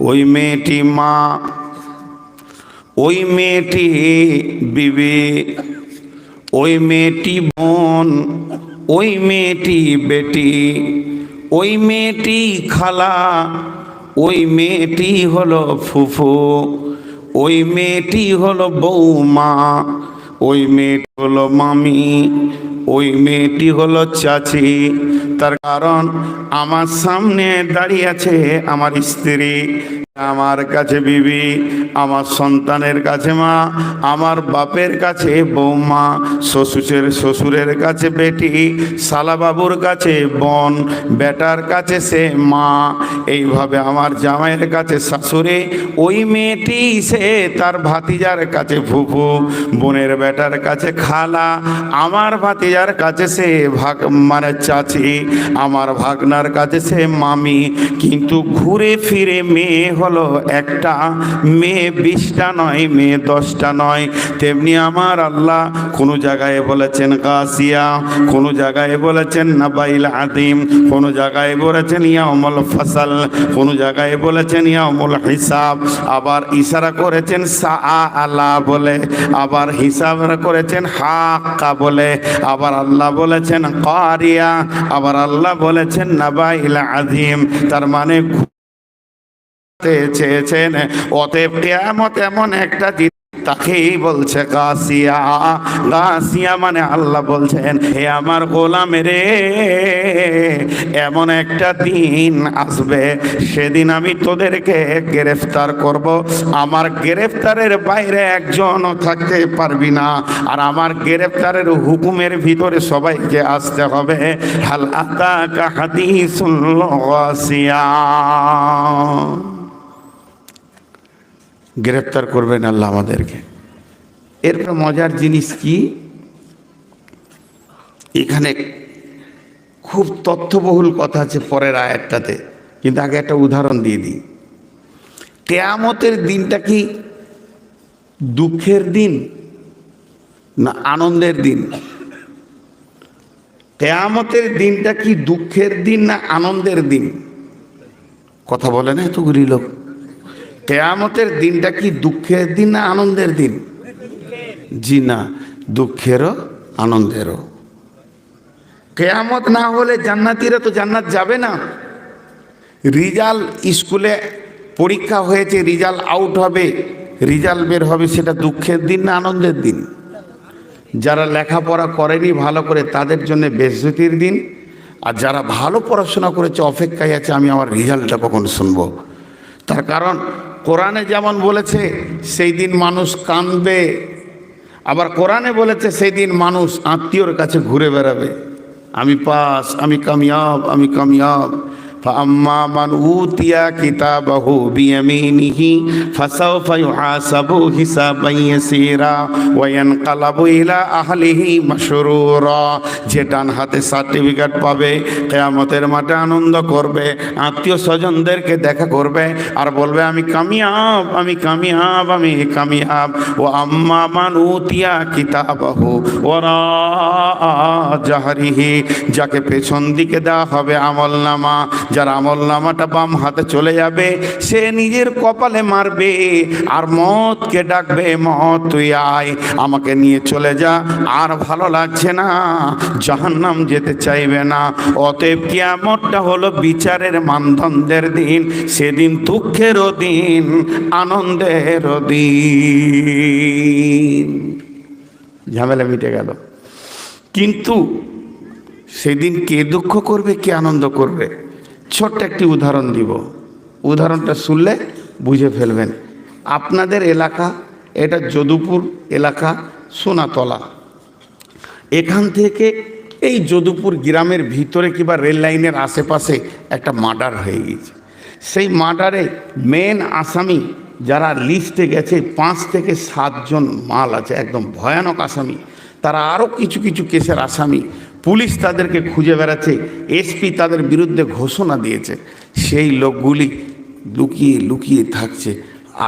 ওই মেয়েটি মা, ওই মেয়েটি বিবি, ওই মেয়েটি বোন, ওই মেয়েটি বেটি, ওই মেয়েটি খালা, ওই মেয়েটি হলো ফুফু, ওই মেয়েটি হলো বৌমা, ওই মেয়েটি হলো মামি, ওই মেয়েটি হলো চাচি তার কারণ আমার সামনে দাঁড়িয়ে আছে আমার স্ত্রী। আমার কাছে বিবি, আমার সন্তানের কাছে মা, আমার বাপের কাছে বৌমা, শ্বশুরের শ্বশুরের কাছে বেটি, শালাবাবুর কাছে বোন, বেটার কাছে সে মা, এইভাবে আমার জামাইয়ের কাছে শাশুড়ি, ওই মেয়েটি সে তার ভাতিজার কাছে ফুফু, বোনের বেটার কাছে খালা, আমার ভাতিজার কাছে সে ভাগ মানে চাচি, আমার ভাগনার কাছে সে মামি, কিন্তু ঘুরে ফিরে মেয়ে একটা মেয়ে বিশটা নয়, মেয়ে দশটা নয়। তেমনি আমার আল্লাহ কোনো জায়গায় বলেছেন কাসিয়া কোনো জায়গায় বলেছেন নাবাইল আদিম, কোনো জায়গায় বলেছেন ইয়ামল ফসল, কোনো জায়গায় বলেছেন ইয়ামল হিসাব। আবার ইশারা করেছেন সা আলা বলে, আবার হিসাব করেছেন হাক্কা বলে, আবার আল্লাহ বলেছেন কারিয়া, আবার আল্লাহ বলেছেন নাবাইল আদিম। তার মানে চেয়েছেন। অতএব কেয়ামত এমন একটা দিন, তাকেই বলছে গাছিয়া। গাছিয়া মানে আল্লাহ বলছেন, হে আমার গোলাম রে, এমন একটা দিন আসবে। সেদিন আমি তোদেরকে গ্রেফতার করব। আমার গ্রেফতারের বাইরে একজনও থাকতে পারবি না। আর আমার গ্রেফতারের হুকুমের ভিতরে সবাইকে আসতে হবে। হাল আতা কাহাদিসুল গাছিয়া। গ্রেপ্তার করবেন আল্লাহ আমাদেরকে। এরপর মজার জিনিস কি? এখানে খুব তথ্যবহুল কথা আছে পরের আয়াতটাতে, কিন্তু আগে একটা উদাহরণ দিয়ে দিই। কেয়ামতের দিনটা কি দুঃখের দিন না আনন্দের দিন? কেয়ামতের দিনটা কি দুঃখের দিন না আনন্দের দিন? কথা বলে না এতগুলি লোক। কেয়ামতের দিনটা কি দুঃখের দিন না আনন্দের দিন? জি না, দুঃখেরও, আনন্দেরও। কেয়ামত না হলে জান্নাতিরা তো জান্নাত যাবে না। রিজাল্ট স্কুলে পরীক্ষা হয়েছে রিজাল্ট আউট হবে রিজাল্ট বের হবে, সেটা দুঃখের দিন না আনন্দের দিন? যারা লেখাপড়া করেনি ভালো করে, তাদের জন্য বেজ্জতির দিন। আর যারা ভালো পড়াশোনা করেছে, অপেক্ষায় আছে, আমি আমার রেজাল্টটা কখন শুনব? তার কারণ কোরআনে যেমন বলেছে, সেই দিন মানুষ কাঁদবে। আবার কোরআনে বলেছে, সেই দিন মানুষ আত্মীয়র কাছে ঘুরে বেড়াবে। আমি পাস, আমি কামিয়াব আমি কামিয়াব। فأما من أوتي كتابه بيمينه فسوف يحاسب حسابا يسيرا وينقلب إلى أهله مسرورا যে ডান হাতে সার্টিফিকেট পাবে কেয়ামতের মাঠে আনন্দ করবে আত্মীয় স্বজনদেরকে দেখা করবে আর বলবে আমি কামিয়াব আমি কামিয়াব আমি কামিয়াব ও আম্মা মান উতিয়া কিতাবাহু ওরা জাহারিহি যাকে পেছন দিকে দেওয়া হবে আমল নামা যার আমল নামাটা বাম হাতে চলে যাবে, সে নিজের কপালে মারবে, আর মতকে ডাকবে মত তুই আয়, আমাকে নিয়ে চলে যা, আর ভালো লাগছে না, জাহান্নাম যেতে চাইবে না। অতএব কিয়ামতটা হলো বিচারের মানদণ্ডের দিন, সেদিন দুঃখেরও দিন, আনন্দেরও দিন। ঝামেলা মিটে গেল। কিন্তু সেদিন কে দুঃখ করবে, কে আনন্দ করবে? ছোট্ট একটি উদাহরণ দিব। উদাহরণটা শুনলে বুঝে ফেলবেন। আপনাদের এলাকা, এটা যদুপুর এলাকা, সোনাতলা। এখান থেকে এই যদুপুর গ্রামের ভিতরে কিংবা রেল লাইনের আশেপাশে একটা মার্ডার হয়ে গেছে। সেই মার্ডারে মেন আসামি যারা লিস্টে গেছে, পাঁচ থেকে সাতজন মাল আছে, একদম ভয়ানক আসামি। তারা আরও কিছু কিছু কেসের আসামি পুলিশ তাদেরকে খুঁজে বেড়াচ্ছে, এসপি তাদের বিরুদ্ধে ঘোষণা দিয়েছে। সেই লোকগুলি লুকিয়ে লুকিয়ে থাকছে।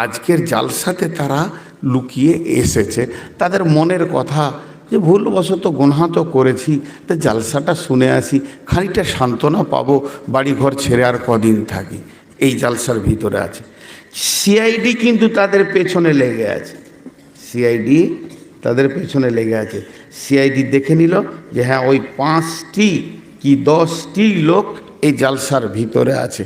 আজকের জালসাতে তারা লুকিয়ে এসেছে। তাদের মনের কথা যে ভুলবশত গুনহা তো করেছি, তা জালসাটা শুনে আসি, খানিকটা সান্ত্বনা পাবো, বাড়িঘর ছেড়ে আর কদিন থাকি। এই জালসার ভিতরে আছে। সিআইডি কিন্তু তাদের পেছনে লেগে আছে। সিআইডি তাদের পেছনে লেগে আছে। সিআইডি দেখে নিল যে হ্যাঁ ওই পাঁচটি কি দশটি লোক এই জালসার ভিতরে আছে।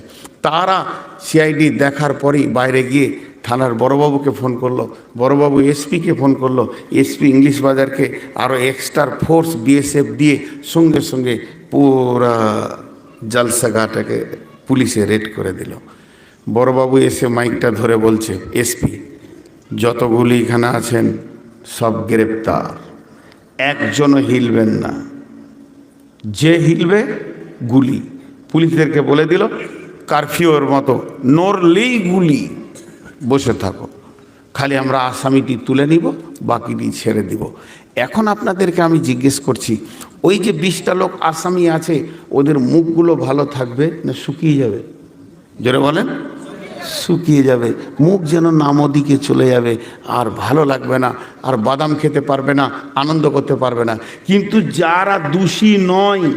তারা সিআইডি দেখার পরেই বাইরে গিয়ে থানার বড়বাবুকে ফোন করল। বড়বাবু এসপিকে ফোন করল। এসপি ইংলিশ বাজারকে আরও এক্সট্রা ফোর্স বিএসএফ দিয়ে সঙ্গে সঙ্গে পুরা জালসাগাটাকে পুলিশে রেড করে দিল। বড়বাবু এসে মাইকটা ধরে বলছে এসপি যতগুলি এখানে আছেন সব গ্রেপ্তার। একজনও হিলবেন না। যে হিলবে, গুলি। পুলিশদেরকে বলে দিল কারফিউর মতো। নড়লেই গুলি। বসে থাকো। খালি আমরা আসামিটি তুলে নিব, বাকিটি ছেড়ে দিব। এখন আপনাদেরকে আমি জিজ্ঞেস করছি, ওই যে বিশটা লোক আসামি আছে, ওদের মুখগুলো ভালো থাকবে না শুকিয়ে যাবে? জোরে বলেন। শুকিয়ে যাবে। মুখ যেন নামদিকে চলে যাবে। আর ভালো লাগবে না, আর বাদাম খেতে পারবে না, আনন্দ করতে পারবে না। কিন্তু যারা দোষী নয়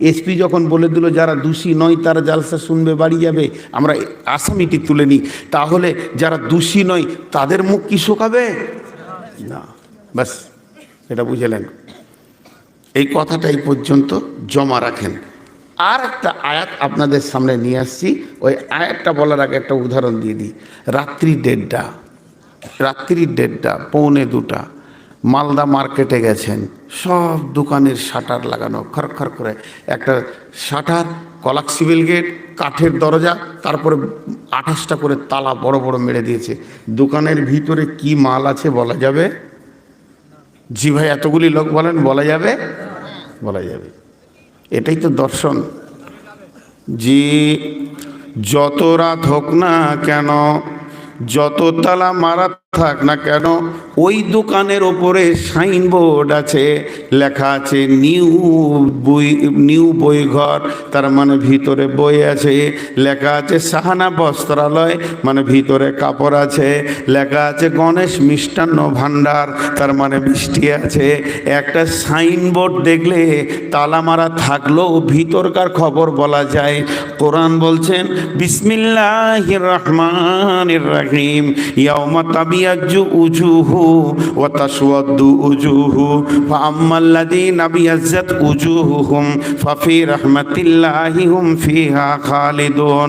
এসপি যখন বলে দিল, যারা দোষী নয়, তারা জালসা শুনবে, বাড়ি যাবে। আমরা আসামিটি তুলে নিই। তাহলে যারা দোষী নয়, তাদের মুখ কি শুকাবে? না। ব্যাস, এটা বুঝলেন এই কথাটা এই পর্যন্ত জমা রাখেন। আর একটা আয়াত আপনাদের সামনে নিয়ে আসছি। ওই আয়াতটা বলার আগে একটা উদাহরণ দিয়ে দিই। রাত্রি দেড়টা রাত্রি দেড়টা, পৌনে দুটা, মালদা মার্কেটে গেছেন, সব দোকানের শাটার লাগানো খরখর করে। একটা শাটার কলাক সিভিল গেট, কাঠের দরজা, তারপরে আঠাশটা করে তালা বড় বড় মেরে দিয়েছে। দোকানের ভিতরে কি মাল আছে বলা যাবে? জি ভাই, এতগুলি লোক বলেন, বলা যাবে? বলা যাবে। এটাই তো দর্শন। যে যত রাত হোক না কেন যত তালা মারা থাক না কেন, ওই দোকানের ওপরে সাইনবোর্ড আছে, লেখা আছে নিউ বই নিউ বই ঘর তার মানে ভিতরে বই আছে, লেখা আছে সাহানা বস্ত্রালয় মানে ভিতরে কাপড় আছে, লেখা আছে গণেশ মিষ্টান্ন ভাণ্ডার, তার মানে মিষ্টি আছে, একটা সাইনবোর্ড দেখলে তালা মারা থাকলেও ভিতরকার খবর বলা যায়। কোরআন বলছেন বিসমিল্লাহ রহমান রাহিম, ইয়াউমা উজুহু ওয়া তাসওয়াদ্দু উজুহু ফাআম্মা আল্লাযীনা বিয়াজ্জাত উজুহুহুম ফাফি রাহমাতিল্লাহি হুম ফিহা খালিদুন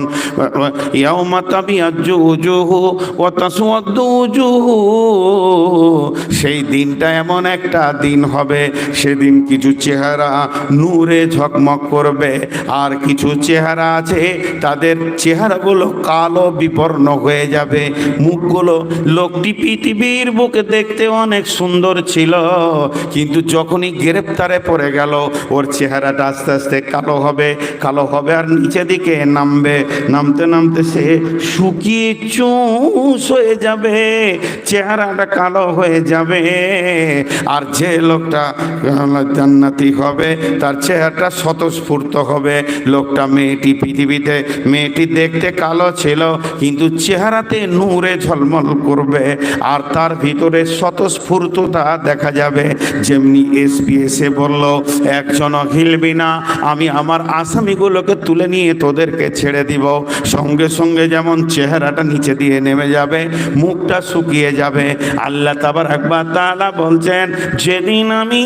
ইয়াউমা তাবিয়াজ্জু উজুহু ওয়া তাসওয়াদ্দু উজুহু সেই দিনটা এমন একটা দিন হবে, সেদিন কিছু চেহারা নূরে ঝকমক করবে, আর কিছু চেহারা আছে, তাদের চেহারাগুলো কালো বিবর্ণ হয়ে যাবে, মুখগুলো লোকটি পৃথিবীর বুকে দেখতে অনেক সুন্দর ছিল, কিন্তু যখনই গ্রেপ্তারে পড়ে গেল, ওর চেহারাটা আস্তে আস্তে কালো হবে কালো হবে আর নিচে দিকে নামবে। নামতে নামতে সে শুকিয়ে চুষ হয়ে যাবে, চেহারাটা কালো হয়ে যাবে। আর যে লোকটা জান্নাতি হবে, তার চেহারাটা স্বতঃস্ফূর্ত হবে। লোকটা মেয়েটি পৃথিবীতে, মেয়েটি দেখতে কালো ছিল, কিন্তু চেহারাতে নূরে ঝলমল করবে। আর তার ভিতরে স্বতঃস্ফূর্ততা দেখা যাবে। যেমনি এসপি এসে বলল, একজন হিলবি না আমি আমার আসামিগুলোকে তুলে নিয়ে তোদেরকে ছেড়ে দিব। সঙ্গে সঙ্গে যেমন চেহারাটা নিচে দিয়ে নেমে যাবে, মুখটা শুকিয়ে যাবে। আল্লাহ তাবার একবার তালা বলছেন, যেদিন আমি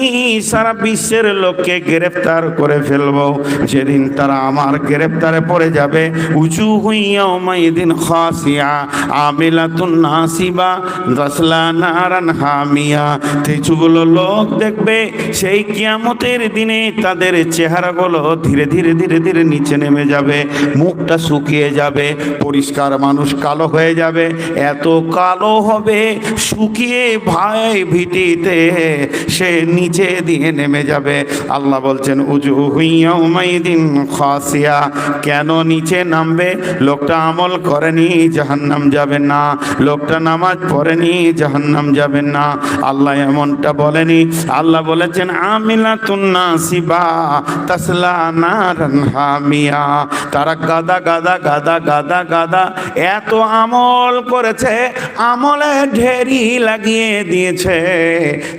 সারা বিশ্বের লোককে গ্রেফতার করে ফেলব, যেদিন তারা আমার গ্রেফতারে পড়ে যাবে উঁচু হইয়া দিন খাসিয়া, আমিলাতুন নাসিবা রাসলা নারান হামিয়া। কিছুগুলো লোক দেখবে, সেই কিয়ামতের দিনে তাদের চেহারাগুলো ধীরে ধীরে ধীরে ধীরে নিচে নেমে যাবে, মুখটা শুকিয়ে যাবে, পরিষ্কার মানুষ কালো হয়ে যাবে, এত কালো হবে, শুকিয়ে ভাই ভিটিতে সে নিচে দিয়ে নেমে যাবে। আল্লাহ বলছেন উজু হুইয়া উমাইদিন খাসিয়া। কেন নিচে নামবে? লোকটা আমল করেনি, জাহান্নাম যাবে না। লোকটা নামাজ পড়েনি জাহান্নাম যাবে না। আল্লাহ এমনটা বলেনি। আল্লাহ বলেছেন আমিলা তুন্না শিবা তাসলা নারান হামিয়া। তারা গাদা গাদা গাদা গাদা গাদা এত আমল করেছে, আমলে ঢেরি লাগিয়ে দিয়েছে।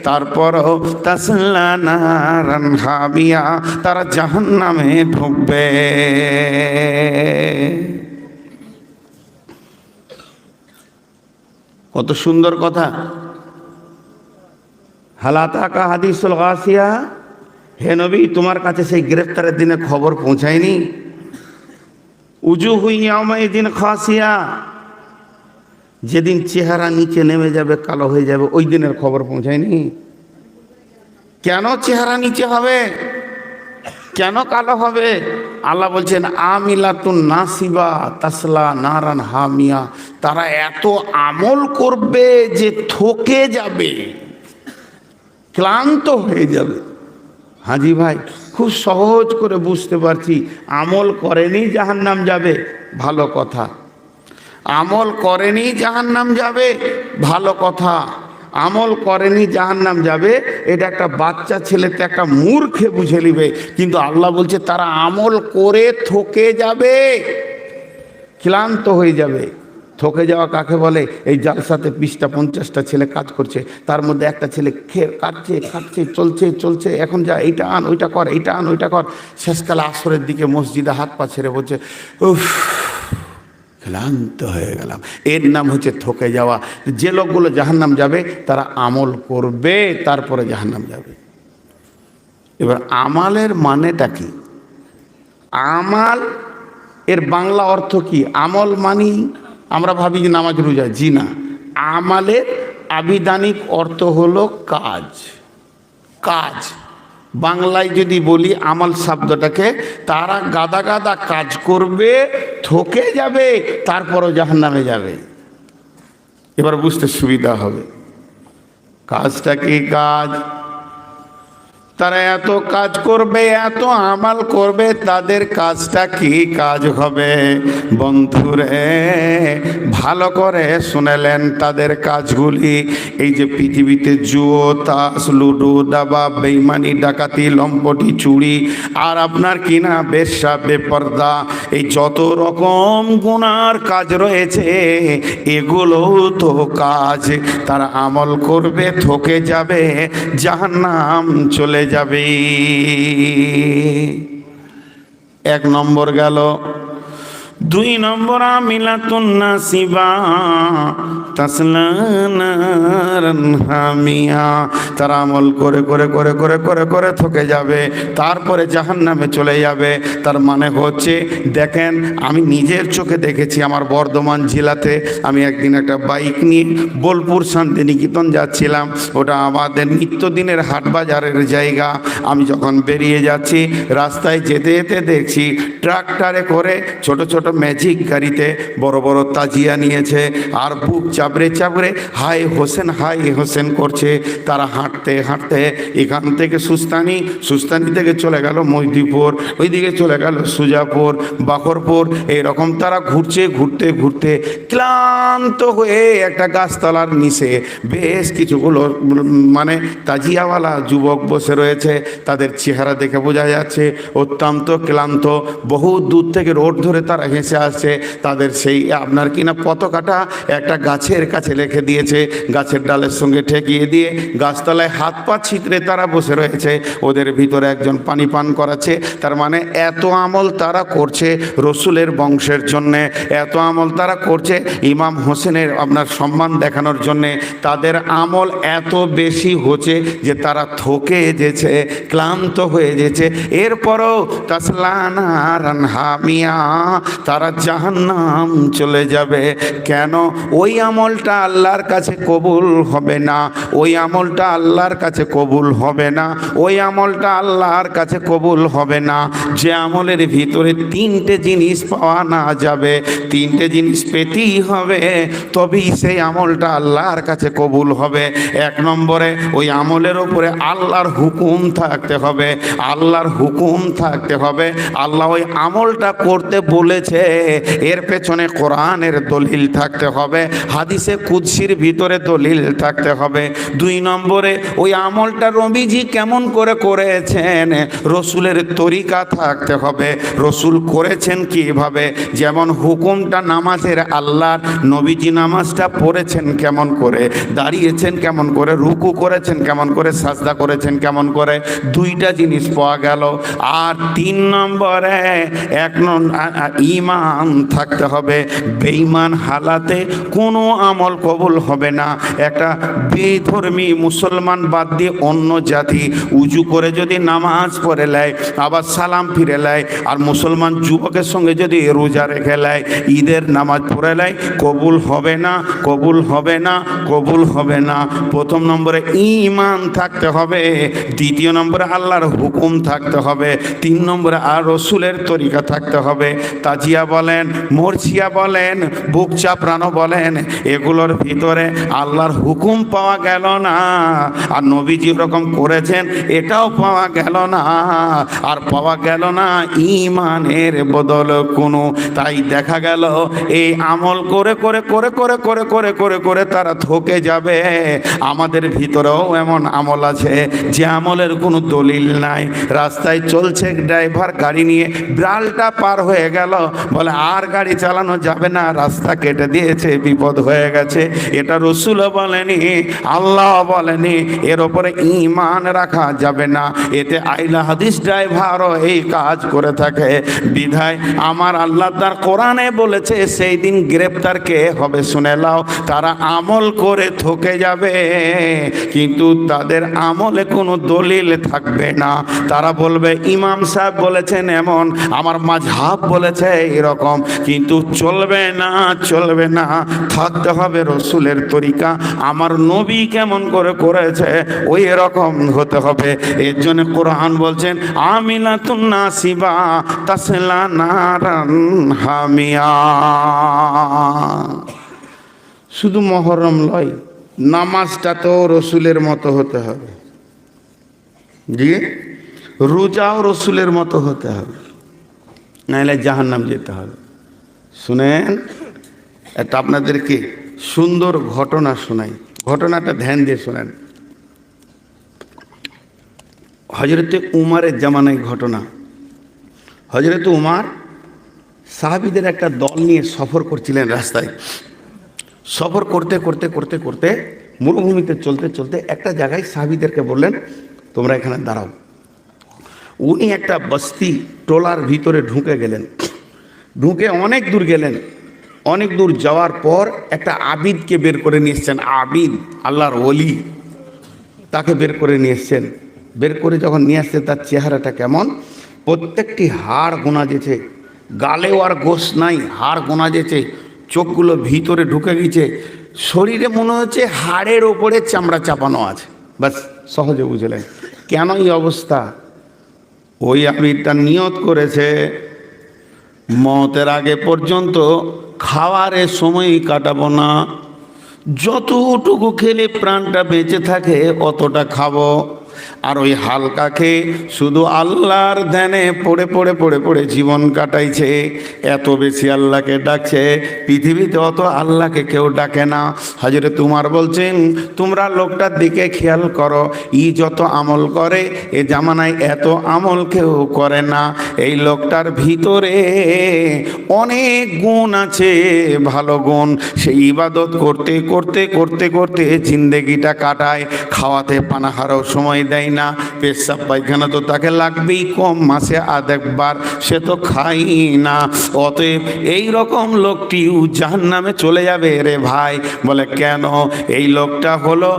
তারপরও তাসলা নারান হামিয়া, তারা জাহান্নামে ঢুকবে কত সুন্দর কথা। হালাতাকা হাদিসুল গাসিয়া। হে নবী, তোমার কাছে সেই গ্রেফতারের দিনে খবর পৌঁছায়নি। উজু হুইয়ামাই দিন খাসিয়া। যেদিন চেহারা নিচে নেমে যাবে, কালো হয়ে যাবে, ওই দিনের খবর পৌঁছায়নি। কেন চেহারা নিচে হবে? কেন কালো হবে? আল্লাহ বলছেন, আমিলাতুন নাসিবা তাসলা নারান হামিয়া। তারা এত আমল করবে যে থকে যাবে, ক্লান্ত হয়ে যাবে। হাজি ভাই, খুব সহজ করে বুঝতে পারছি, আমল করেনি জাহান নাম যাবে, ভালো কথা। আমল করেনি জাহান নাম যাবে, ভালো কথা। আমল করেনি জাহান নাম যাবে। এটা একটা বাচ্চা ছেলেতে একটা মূর্খে বুঝে নিবে। কিন্তু আল্লাহ বলছে, তারা আমল করে থকে যাবে। ক্লান্ত হয়ে যাবে। থকে যাওয়া কাকে বলে? এই জালসাতে বিশটা, পঞ্চাশটা ছেলে কাজ করছে। তার মধ্যে একটা ছেলে খেয়ে কাটছে খাচ্ছে, চলছে চলছে। এখন যা, এইটা আন, ওইটা কর, এইটা আন, ওইটা কর। শেষকালে আসরের দিকে মসজিদে হাত পা ছেড়ে বলছে, উফ ক্লান্ত হয়ে গেলাম। এর নাম হচ্ছে থকে যাওয়া। যে লোকগুলো জাহান্নাম যাবে, তারা আমল করবে, তারপরে জাহান্নাম যাবে। এবার আমালের মানেটা কি? আমাল, এর বাংলা অর্থ কি? আমল মানি, আমরা ভাবি যে নামাজ রোজা, জি না। আমালের আবিধানিক অর্থ হলো কাজ। কাজ। বাংলায় যদি বলি, আমাল শব্দটাকে, তারা গাদা গাদা কাজ করবে থকে যাবে তারপরও জাহান নামে যাবে। এবার বুঝতে সুবিধা হবে। কাজটা কি কাজ? তারা এত কাজ করবে, এত আমাল করবে, তাদের কাজটা কি কাজ হবে? বন্ধুরে, ভালো করে শুনেলেন তাদের কাজগুলি। এই যে পৃথিবীতে জুয়ো, তাস, লুডো, দাবা, বেইমানি, ডাকাতি, লম্পটি, চুরি, আর আপনার কিনা বেশ্যা, বেপর্দা, এই যত রকম গুনার কাজ রয়েছে এগুলোও তো কাজ। তারা আমল করবে থকে যাবে, জাহান্নাম চলে যাবে। এক নম্বর গেল দুই নম্বর আমিলাতুন নাসিবা, তাসলানারান হামিয়া। তারা আমল করে করে করে করে করে করে থকে যাবে, তারপরে জাহান্নামে চলে যাবে। তার মানে হচ্ছে, দেখেন, আমি নিজের চোখে দেখেছি আমার বর্ধমান জেলাতে, আমি একদিন একটা বাইক নিয়ে বোলপুর শান্তিনিকেতন যাচ্ছিলাম। ওটা আমাদের নিত্যদিনের হাট বাজারের জায়গা। আমি যখন বেরিয়ে যাচ্ছি, রাস্তায় যেতে যেতে দেখছি, ট্রাক্টরে করে ছোট ছোট ম্যাজিক গাড়িতে বড় বড় তাজিয়া নিয়েছে আর বুক চাবড়ে চাবড়ে হাই হোসেন হাই হোসেন করছে। তারা হাঁটতে হাঁটতে এখান থেকে সুস্তানি সুস্তানি থেকে চলে গেল মহিদিপুর ওইদিকে চলে গেল সুজাপুর বাকরপুর এরকম তারা ঘুরছে, ঘুরতে ঘুরতে ক্লান্ত হয়ে একটা গাছতলার নিচে বেশ কিছুগুলো মানে তাজিয়াওয়ালা যুবক বসে রয়েছে। তাদের চেহারা দেখে বোঝা যাচ্ছে অত্যন্ত ক্লান্ত। বহু দূর থেকে রোড ধরে তারা হেসে আসছে, তাদের সেই আপনার কিনা পতাকাটা একটা গাছের কাছে রেখে দিয়েছে, গাছের ডালের সঙ্গে ঠেকিয়ে দিয়ে গাছতলায় হাত পা ছিতরে তারা বসে রয়েছে, ওদের ভিতরে একজন পানি পান করাচ্ছে, তার মানে এত আমল তারা করছে রসুলের বংশের জন্যে, এত আমল তারা করছে ইমাম হোসেনের আপনার সম্মান দেখানোর জন্যে, তাদের আমল এত বেশি হচ্ছে যে তারা থকে যেছে, ক্লান্ত হয়ে যেছে, এরপরও তাসলানারান হামিয়া তারা জাহান্নাম চলে যাবে। কেন? ওই আমলটা আল্লাহর কাছে কবুল হবে না। ওই আমলটা আল্লাহর কাছে কবুল হবে না। ওই আমলটা আল্লাহর কাছে কবুল হবে না। যে আমলের ভিতরে তিনটে জিনিস পাওয়া না যাবে, তিনটে জিনিস পেতেই হবে, তবেই সেই আমলটা আল্লাহর কাছে কবুল হবে। এক নম্বরে, ওই আমলের ওপরে আল্লাহর হুকুম থাকতে হবে। আল্লাহর হুকুম থাকতে হবে। আল্লাহ ওই আমলটা করতে বলেছে এর পেছনে কোরআনের দলিল থাকতে হবে, হাদিসে কুৎসির ভিতরে দলিল থাকতে হবে। দুই নম্বরে, ওই আমলটা রবিজি কেমন করে করেছেন? রসুলের তরিকা থাকতে হবে। রসুল করেছেন কীভাবে? যেমন হুকুমটা নামাজের আল্লাহর, নবীজি নামাজটা পড়েছেন কেমন করে? দাঁড়িয়েছেন কেমন করে? রুকু করেছেন কেমন করে? সাজদা করেছেন কেমন করে? দুইটা জিনিস পাওয়া গেল। আর তিন নম্বরে, এক নম- ইমান থাকতে হবে। বেঈমান হালাতে কোনো আমল কবুল হবে না। একটা বেধর্মী মুসলমান বাদ দিয়ে অন্য জাতি উজু করে যদি নামাজ পড়ে নেয় আবার সালাম ফিরে নেয় আর মুসলমান যুবকের সঙ্গে যদি রোজা রেখে নেয় ঈদের নামাজ পড়ে নেয় কবুল হবে না, কবুল হবে না, কবুল হবে না। প্রথম নম্বরে ইমান থাকতে হবে, দ্বিতীয় নম্বরে আল্লাহর হুকুম থাকতে হবে, তিন নম্বরে আর রসুলের তরিকা থাকতে হবে। তাজিয়া বলেন মরছিয়া বলেন, বুক চাপড়ানো বলেন, এগুলোর ভিতরে আল্লাহর হুকুম পাওয়া গেল না। আর নবীজি ওরকম করেছেন, এটাও পাওয়া গেল না। আর পাওয়া গেল না ইমানের বদল কোনো। তাই দেখা গেল, এই আমল করে করে করে করে করে করে করে করে তারা থকে যাবে। আমাদের ভিতরেও এমন আমল আছে, যে আমলের কোনো দলিল নাই। রাস্তায় চলছে ড্রাইভার গাড়ি নিয়ে ব্রালটা পার হয়ে গেল বলে, আর গাড়ি চালানো যাবে না, রাস্তা কেটে দিয়েছে, বিপদ হয়ে গেছে। এটা রসুলও বলেনি, আল্লাহ বলেনি, এর ওপরে ইমান রাখা যাবে না। এতে আইলা হাদিস ড্রাইভারও এই কাজ করে থাকে। বিধায় আমার আল্লাহ তার কোরআনে বলেছে, সেই দিন গ্রেপ্তার কে হবে শুনে লাও তারা আমল করে থকে যাবে, কিন্তু তাদের আমলে কোনো দলিল থাকবে না। তারা বলবে, ইমাম সাহেব বলেছেন এমন, আমার মাঝহাব বলেছে এরকম। কিন্তু চলবে না চলবে না। থাকতে হবে রসুলের তরিকা। আমার নবী কেমন করে করেছে, ওই এরকম হতে হবে। এর জন্য কোরআন বলছেন আমিলা তুন্না শিবা তাসলা নারান হামিয়া। শুধু মহরম লয়, নামাজটা তো রসুলের মতো হতে হবে। জি? রোজাও রসুলের মতো হতে হবে। নাহলে জাহান নাম যেতে হবে। শুনেন, এটা আপনাদেরকে সুন্দর ঘটনা শোনাই। ঘটনাটা ধ্যান দিয়ে শোনেন। হজরতে উমারের জামানায় ঘটনা। হজরতে উমার সাহাবিদের একটা দল নিয়ে সফর করছিলেন রাস্তায়। সফর করতে করতে করতে করতে, মরুভূমিতে চলতে চলতে একটা জায়গায় সাহাবিদেরকে বললেন, তোমরা এখানে দাঁড়াও। উনি একটা বস্তি টোলার ভিতরে ঢুকে গেলেন। ঢুকে অনেক দূর গেলেন। অনেক দূর যাওয়ার পর একটা আবিদকে বের করে নিয়ে এসছেন। আবিদ, আল্লাহর ওলি। তাকে বের করে নিয়ে এসছেন। বের করে যখন নিয়ে আসছে, তার চেহারাটা কেমন? প্রত্যেকটি হাড় গোনা যেছে গালেও আর গোস নাই, হাড় গোনা যেছে চোখগুলো ভিতরে ঢুকে গেছে। শরীরে মনে হচ্ছে হাড়ের ওপরে চামড়া চাপানো আছে। বাস সহজে বুঝলেন। কেন এই অবস্থা? ওই আবিরটা নিয়ত করেছে। মতের আগে পর্যন্ত খাওয়ারে সময় কাটাবো না। যতটুকু খেলে প্রাণটা বেঁচে থাকে অতটা খাব। আর ওই হালকা খেয়ে শুধু আল্লাহর ধ্যানে পড়ে পড়ে পড়ে পড়ে জীবন কাটাইছে। এত বেশি আল্লাহকে ডাকছে। পৃথিবীতে অত আল্লাহকে কেউ ডাকে না। হাজরে তোমার বলছেন, তোমরা লোকটার দিকে খেয়াল করো। ই যত আমল করে, এ জামানায় এত আমল কেউ করে না। এই লোকটার ভিতরে অনেক গুণ আছে, ভালো গুণ। সেই ইবাদত করতে করতে করতে করতে জিন্দেগিটা কাটায়। খাওয়াতে পানাহারও সময় দেয় না, পেশাব পায়খানা তো তাকে লাগবেই, কম মাসে আধ একবার সে তো খাই না। অতএব এই রকম লোকটি জাহান নামে চলে যাবে রে ভাই। বলে, কেন? এই লোকটা হলো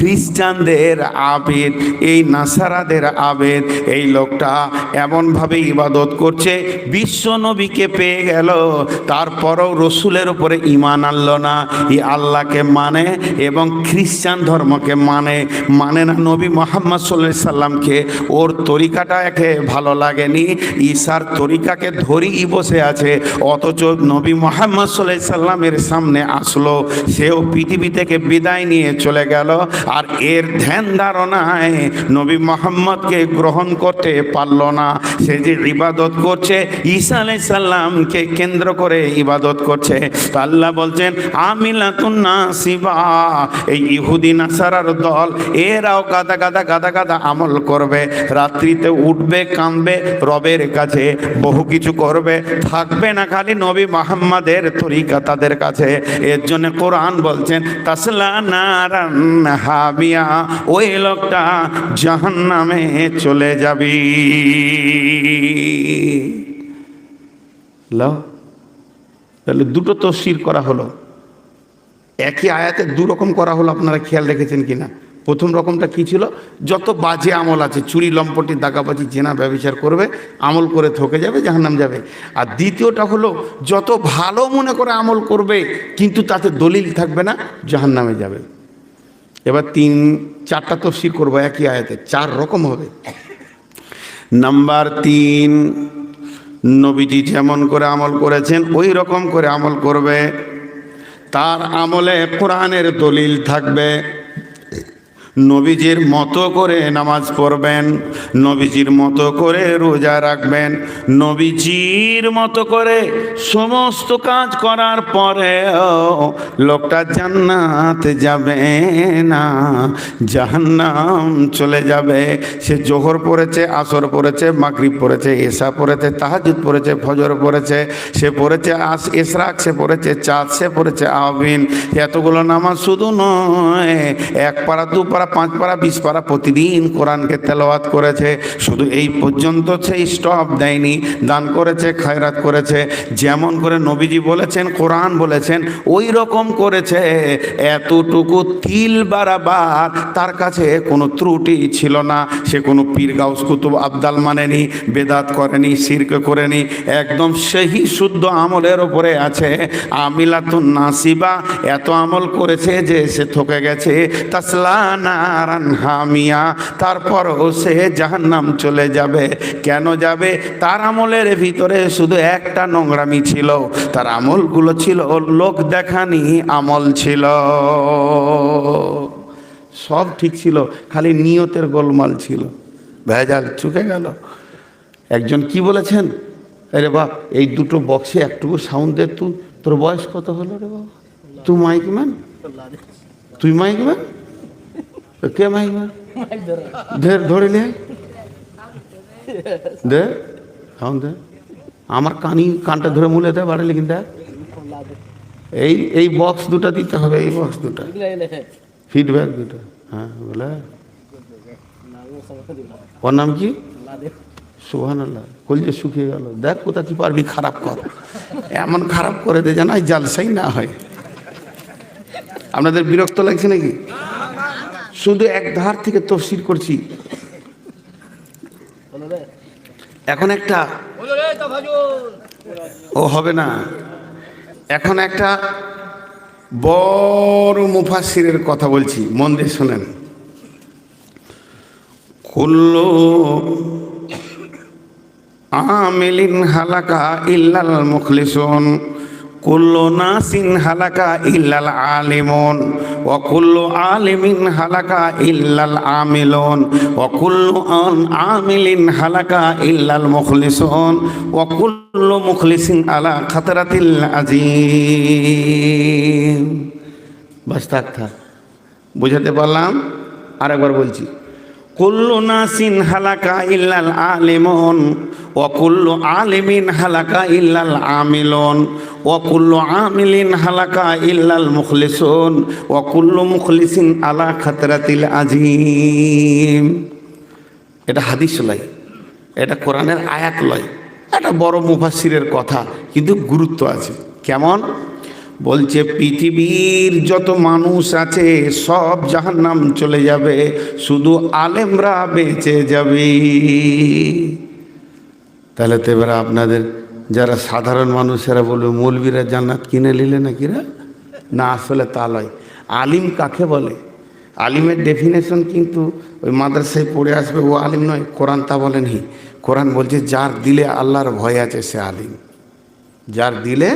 খ্রিস্টানদের আবেদ এই নাসারাদের আবেদ এই লোকটা এমনভাবে ইবাদত করছে, বিশ্ব নবীকে পেয়ে গেল, তারপরও রসুলের উপরে ইমান আনলো না, ই আল্লাহকে মানে এবং খ্রিস্টান ধর্মকে মানে মানে না নবী মোহাম্মদ সাল্লাহ সাল্লামকে, ওর তরিকাটা একে ভালো লাগেনি, ঈশার তরিকাকে ধরেই বসে আছে, অথচ নবী মোহাম্মদ সাল্লাহ সাল্লামের সামনে আসলো, সেও পৃথিবী থেকে বিদায় নিয়ে চলে গেল আর এর ধ্যান ধারণায় নবী মোহাম্মদকে গ্রহণ করতে পারল না। সে যে ইবাদত করছে, ঈসা আলাই সাল্লামকে কেন্দ্র করে ইবাদত করছে। আল্লাহ বলছেন, আমিলাতুন নাসিবা। এই ইহুদি নাসারার দল, এরাও গাদা গাদা গাদা গাদা আমল করবে। রাত্রিতে উঠবে, কাঁদবে, রবের কাছে বহু কিছু করবে। থাকবে না খালি নবী মোহাম্মদের তরিকা তাদের কাছে। এর জন্য কোরআন বলছেন, তাসলা নারান হাবিয়া ওই লোকটা জাহান নামে চলে যাবি। ল, তাহলে দুটো তফসির করা হলো। একই আয়াতে দু রকম করা হলো, আপনারা খেয়াল রেখেছেন কিনা? প্রথম রকমটা কি ছিল? যত বাজে আমল আছে, চুরি, লম্পটি, দাগাবাজি, জেনা, ব্যবচার করবে, আমল করে থকে যাবে, জাহান্নাম যাবে। আর দ্বিতীয়টা হলো, যত ভালো মনে করে আমল করবে, কিন্তু তাতে দলিল থাকবে না, জাহান্নামে যাবে। এবার তিন, চারটা তফসির করব একই আয়াতে, চার রকম হবে। নাম্বার তিন, নবীজি যেমন করে আমল করেছেন, ওই রকম করে আমল করবে। তার আমলে কোরআনের দলিল থাকবে। নবীজির মতো করে নামাজ পড়বেন, নবীজির মতো করে রোজা রাখবেন, নবীজির মতো করে সমস্ত কাজ করার পরেও লোকটা জান্নাত যাবে না, জাহান্নাম চলে যাবে। সে জোহর পড়েছে, আসর পড়েছে, মাগরিব পড়েছে এসা পড়েছে তাহাজুদ পড়েছে, ফজর পড়েছে, সে পড়েছে আস এসরাক সে পড়েছে চাঁদ, সে পড়েছে আবিন এতগুলো নামাজ শুধু নয়, এক পাড়া, দু পাড়া পাঁচ পারা, বিশ পাড়া প্রতিদিন কোরআনকে তেলাওয়াত করেছে। শুধু এই পর্যন্ত সেই স্টপ দেয়নি, দান করেছে, খায়রাত করেছে। যেমন করে নবীজি বলেছেন, কোরআন বলেছেন, ওই রকম করেছে। এতটুকু তিল বারাবার তার কাছে কোনো ত্রুটি ছিল না। সে কোনো পীর গাউস কুতুব আবদাল মানেনি, বেদাত করেনি, সিরকে করেনি। একদম সেই শুদ্ধ আমলের ওপরে আছে। আমিলাতুন নাসিবা এত আমল করেছে যে সে থকে গেছে। তাসলা নারান হামিয়া, তারপরও সে জাহান্নাম চলে যাবে। কেন যাবে? তার আমলের ভিতরে শুধু একটা নোংরামি ছিল। তার আমলগুলো ছিল লোক দেখানি আমল ছিল। সব ঠিক ছিল, খালি নিয়তের গোলমাল ছিল। ভেজাল চুকে গেল। একজন কি বলেছেন? আরে বা এই দুটো বক্সে একটুকু সাউন্ড দে তুই। তোর বয়স কত হলো রে বাবা? তুই মাইক ম্যান তুই মাইক ম্যান কে মাইক ম্যান ধর ধরে নে দে সাউন্ড দে আমার কানি, কানটা ধরে মুলে দে, বাড়ি দেখ। এই এই বক্স দুটো দিতে হবে, এই বক্স দুটো। ফিডব্যাক দুটো। হ্যাঁ বলে। ওর নাম কি? সুহান আল্লাহ কলজে শুকিয়ে গেল। দেখ কোথা কি পারবি খারাপ কর। এমন খারাপ করে দে যেন জালসাই না হয়। আপনাদের বিরক্ত লাগছে নাকি? শুধু এক ধার থেকে তফসির করছি। এখন একটা ও হবে না। এখন একটা বড় মুফাসিরের কথা বলছি, মন দিয়ে শোনেন। কুল্লু আমিলিন হালাকা ইল্লাল মুখলিসুন। কুল্লু নাসিন হালাকা ইল্লাল আলিমুন ও কুল্লু আলিমিন হালাকা ইল্লাল আমিলুন ও কুল্লু আমিলিন হালাকা ইল্লাল মুখলিসুন ও কুল্লু মুখলিসিন আলা খাতরাতিল আজিম। বাস থাক থাক। বুঝাতে পারলাম? আরেকবার বলছি। কুল্লু নাসিন হালাকা ইল্লাল আলিমুন ও কুল্লু আলিমিন হালাকা ইল্লাল আমিলুন ও কুল্লু আমিলিন হালাকা ইল্লাল মুখলিসুন ও কুল্লু মুখলিসিন আলা খাতরাতিল আজিম। এটা হাদিস লয়, এটা কোরআনের আয়াত লয়। এটা বড় মুফাসিরের কথা, কিন্তু গুরুত্ব আছে। কেমন? বলছে, পৃথিবীর যত মানুষ আছে, সব জাহান্নাম চলে যাবে। শুধু আলেমরা বেঁচে যাবে। তাহলে তো এবার আপনাদের যারা সাধারণ মানুষেরা বলবে, মৌলবীরা জান্নাত কিনে নিলে নাকিরা না, আসলে তা নয়। আলিম কাকে বলে? আলিমের ডেফিনেশন কিন্তু ওই মাদ্রাসায় পড়ে আসবে, ও আলিম নয়, কোরআন তা বলেনি। কোরআন বলছে, যার দিলে আল্লাহর ভয় আছে, সে আলিম। যার দিলে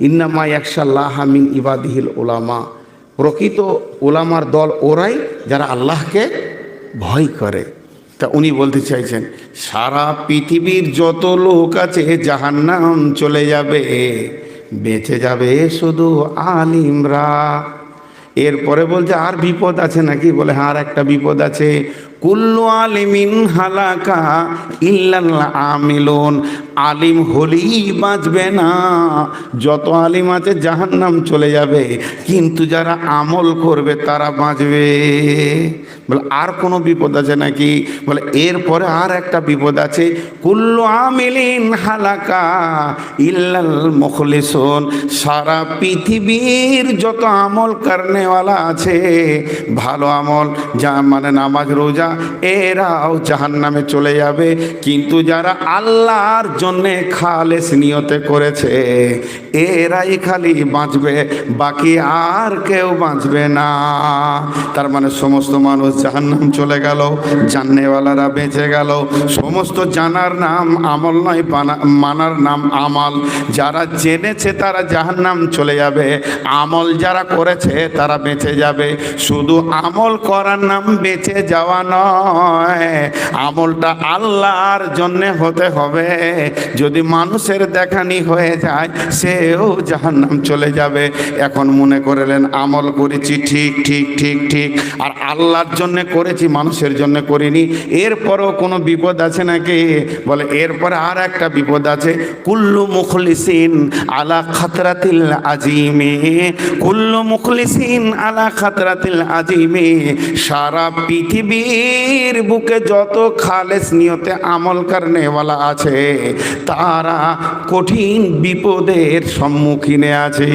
ইন্নামা একশাল্লাহ মিন ইবাদিহিল ওলামা প্রকৃত ওলামার দল ওরাই যারা আল্লাহকে ভয় করে। তা উনি বলতে চাইছেন, সারা পৃথিবীর যত লোক আছে জাহান্নাম চলে যাবে, বেঁচে যাবে শুধু আলিমরা। এরপরে বলছে, আর বিপদ আছে নাকি? বলে হ্যাঁ আর একটা বিপদ আছে। কুল্লু আলিমিন হালাকা ইল্লাল আমিলুন। আলিম হলেই বাঁচবে না। যত আলিম আছে জাহান্নাম চলে যাবে। কিন্তু যারা আমল করবে, তারা বাঁচবে। বলে, আর কোনো বিপদ আছে নাকি? বলে, এরপরে আর একটা বিপদ আছে। কুল্লু আমিলিন হালাকা ইল্লাল মুখলিসুন। সারা পৃথিবীর যত আমল করনেওয়ালা আছে, ভালো আমল, যা মানে নামাজ, রোজা এরাও জাহান্নামে চলে যাবে। কিন্তু যারা আল্লাহর জন্যে খালেস নিয়তে করেছে, এরাই খালি বাঁচবে, বাকি আর কেউ বাঁচবে না। তার মানে সমস্ত মানুষ জাহান্নাম চলে গেল জাননেওয়ালারা বেঁচে গেল। সমস্ত জানার নাম আমল নয় মানার নাম আমাল। যারা জেনেছে তারা জাহান্নাম চলে যাবে, আমল যারা করেছে তারা বেঁচে যাবে। শুধু আমল করার নাম বেঁচে যাওয়া নয় আমলটা আল্লাহর জন্য হতে হবে। যদি মানুষের দেখানি হয়ে যায়, সেও জাহান্নাম চলে যাবে। এখন মনে করলেন, আমল করেছি ঠিক ঠিক ঠিক ঠিক। আর আল্লাহর জন্য করেছি, মানুষের জন্য করিনি। এরপরও কোনো বিপদ আছে নাকি? বলে, এরপরে আর একটা বিপদ আছে। কুল্লু মুখলিসিন আলা খাতরাতিল আজিমে। কুল্লু মুখলিসিন আলা খাতরাতিল আজিমে। সারা পৃথিবীর বুকে যত খালেস নিয়তে আমল করনেওয়ালা আছে তারা কঠিন বিপদের সম্মুখীনে আছে।